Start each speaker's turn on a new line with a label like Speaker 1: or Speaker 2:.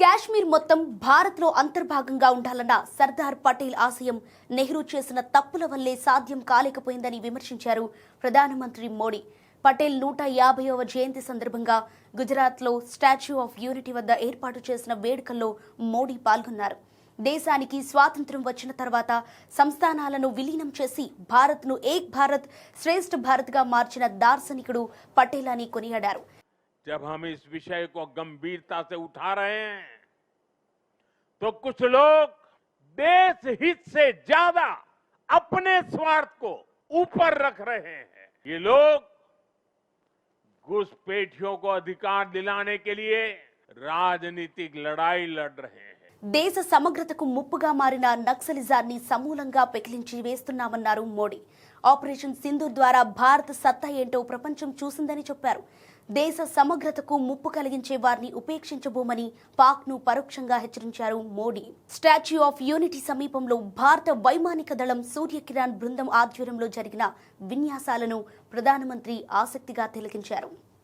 Speaker 1: కాశ్మీర్ మొత్తం భారత్లో అంతర్భాగంగా ఉండాలన్న సర్దార్ పటేల్ ఆశయం నెహ్రూ చేసిన తప్పుల వల్లే సాధ్యం కాలేకపోయిందని విమర్శించారు ప్రధానమంత్రి మోడీ. పటేల్ నూట యాభైవ జయంతి సందర్భంగా గుజరాత్లో స్టాచ్యూ ఆఫ్ యూనిటీ వద్ద ఏర్పాటు చేసిన వేడుకల్లో మోడీ పాల్గొన్నారు. దేశానికి స్వాతంత్ర్యం వచ్చిన తర్వాత సంస్థానాలను విలీనం చేసి భారత్ను ఏక్ భారత్ శ్రేష్ఠ భారత్గా మార్చిన దార్శనికుడు పటేల్ అని కొనియాడారు.
Speaker 2: जब हम इस विषय को गंभीरता से उठा रहे हैं तो कुछ लोग देश हित से ज़्यादा अपने स्वार्थ को ऊपर रख रहे हैं। ये लोग घुसपैठियों को अधिकार दिलाने के लिए राजनीतिक लड़ाई लड़ रहे हैं।
Speaker 1: దేశ సమగ్రతకు ముప్పుగా మారిన నక్సలిజాన్ని సమూలంగా పెకిలించి వేస్తున్నామన్నారు మోడీ. ఆపరేషన్ సింధూర్ ద్వారా భారత్ సత్తా ఏంటో ప్రపంచం చూసిందని చెప్పారు. దేశ సమగ్రతకు ముప్పు కలిగించే వారిని ఉపేక్షించబోమని పాక్ను పరోక్షంగా హెచ్చరించారు మోడీ. స్టాచ్యూ ఆఫ్ యూనిటీ సమీపంలో భారత వైమానిక దళం సూర్యకిరణ్ బృందం ఆధ్వర్యంలో జరిగిన విన్యాసాలను ప్రధానమంత్రి ఆసక్తిగా తిలకించారు.